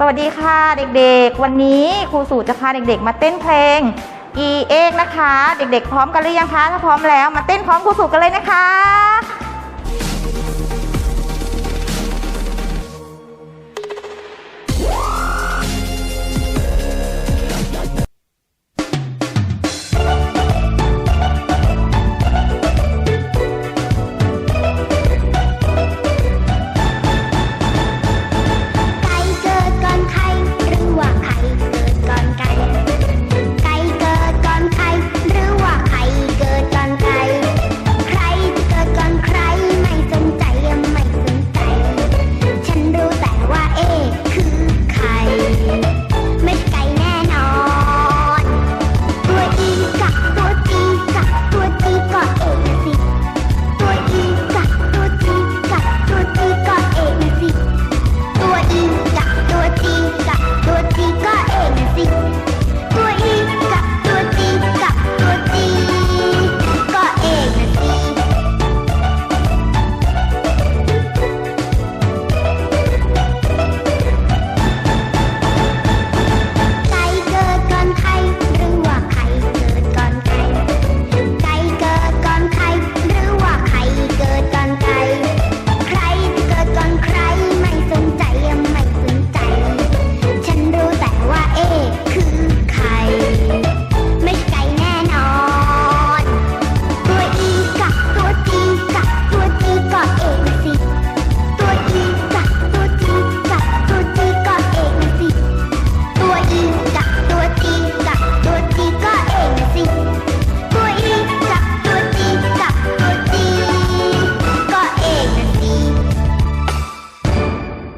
สวัสดีค่ะเด็กๆ วันนี้ครูสู่จะพาเด็กๆ มาเต้นเพลง e เอกนะคะ เด็กๆ พร้อมกันหรือยังคะ ถ้าพร้อมแล้วมาเต้นพร้อมครูสู่กันเลยนะคะ